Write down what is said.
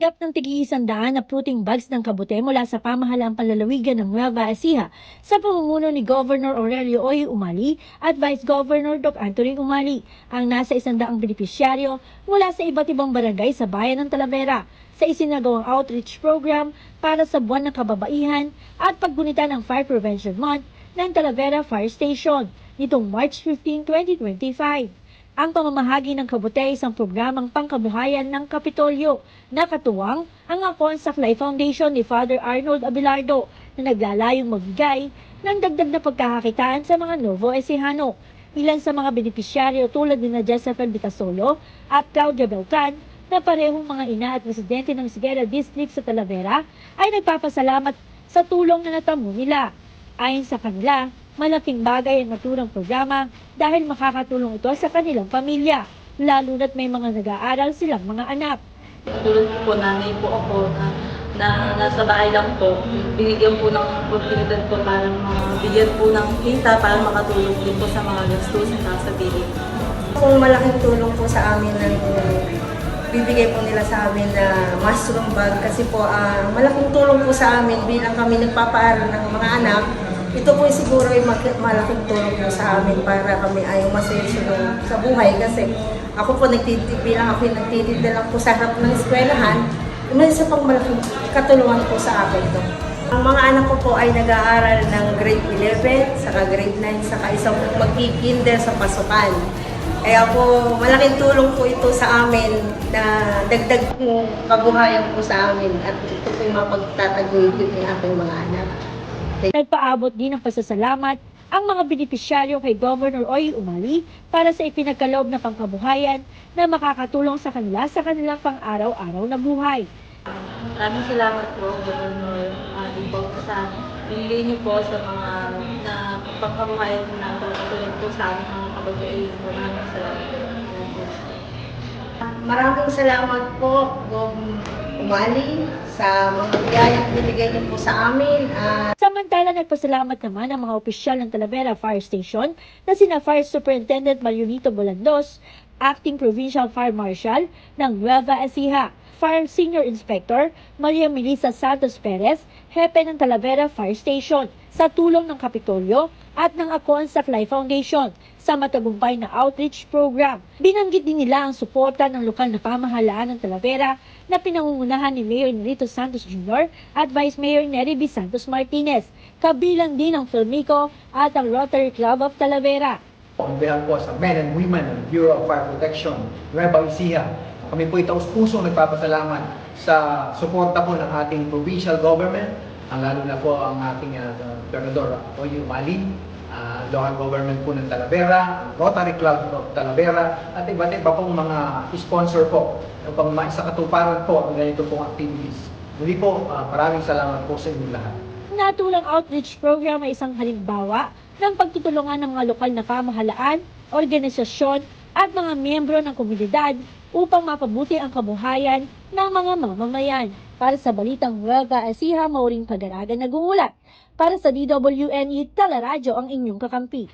Tumanggap ng tigi-isandaan na fruiting bags ng kabute mula sa pamahalaang panlalawigan ng Nueva Ecija sa pamumuno ni Governor Aurelio Oy Umali at Vice Governor Doc Anthony Umali ang nasa isandaang benepisyaryo mula sa iba't ibang barangay sa bayan ng Talavera sa isinagawang outreach program para sa buwan ng kababaihan at paggunita ng Fire Prevention Month ng Talavera Fire Station nitong March 15, 2025. Ang pamamahagi ng kabute ay isang programang pangkabuhayan ng Kapitolyo na katuwang ang Akon Saklay Foundation ni Father Arnold Abelardo na naglalayong magbigay ng dagdag na pagkakakitaan sa mga Novo Ecijano. Ilan sa mga benepisyaryo tulad ni na Jezebel Bitasolo at Claudia Beltran na parehong mga ina at residente ng Sigera District sa Talavera ay nagpapasalamat sa tulong na natamo nila. Ayon sa kanila, malaking bagay ang naturang programa dahil makakatulong ito sa kanilang pamilya, lalo na't may mga nag-aaral silang mga anak. Tulad po nanay po ako na, na nasa bahay lang po. Binigyan po ng oportunidad po para mabigyan po ng kita para makatulong din po sa mga gastusin na sa bilik. Kung malaking tulong po sa amin ng bibigay po nila sa amin na mushroom bag kasi po ah, malaking tulong po sa amin bilang kami nagpapaaral ng mga anak. Ito po siguro ay malaking tulong po sa amin para kami ay masesyong sa buhay kasi ako po nagtitinda, bilang ako yung nagtitinda lang po sa harap ng eskwelahan, may isa pang malaking katulungan po sa akin to. Ang mga anak ko po ay nag-aaral ng grade 11, saka grade 9, saka isang magkikinder sa pasukan. Kaya po, malaking tulong po ito sa amin na dagdag po kabuhayan po sa amin at ito po yung mapagtataguyod ng aking mga anak. Nagpaabot din ng pasasalamat ang mga benepisyaryo kay Governor Oy Umali para sa ipinagkaloob na pangkabuhayan na makakatulong sa kanila sa kanilang pang-araw-araw na buhay. Maraming salamat po, Governor Ali po, sa pinili niyo po sa mga na pagkakamuhayan na tulong po sa aming mga kabagayin. Maraming salamat po. Maraming salamat po, Gov. Umali, sa mga biyayang binigay niyo po sa amin. at Samantala, nagpasalamat naman ang mga opisyal ng Talavera Fire Station na sina Fire Superintendent Marionito Bolandos, Acting Provincial Fire Marshal ng Nueva Ecija, Fire Senior Inspector Maria Melissa Santos Perez, Hepe ng Talavera Fire Station, sa tulong ng Kapitolyo at ng Akon Saklay Foundation sa matagumpay na outreach program. Binanggit din nila ang suporta ng lokal na pamahalaan ng Talavera na pinangungunahan ni Mayor Nerito Santos Jr. at Vice Mayor Nery B. Santos Martinez. Kabilang din ang Filmico at ang Rotary Club of Talavera. On behalf po sa men and women ng Bureau of Fire Protection, Nueva Ecija, kami po itaos puso nagpapasalamat sa suporta po ng ating provincial government, ang lalo na po ang ating uh, Gobernador Oyo Mali, uh, local government po ng Talavera, Rotary Club of Talavera, at iba't iba pong mga sponsor po upang maisakatuparan po ang ganito pong activities. Muli po, uh, maraming salamat po sa inyo lahat. Natulang outreach program ay isang halimbawa ng pagtutulungan ng mga lokal na pamahalaan, organisasyon at mga miyembro ng komunidad upang mapabuti ang kabuhayan ng mga mamamayan. Para sa Balitang Nueva Ecija, Mauring Pagaraga nag-uulat. Para sa DWNE Teleradyo ang inyong kakampi.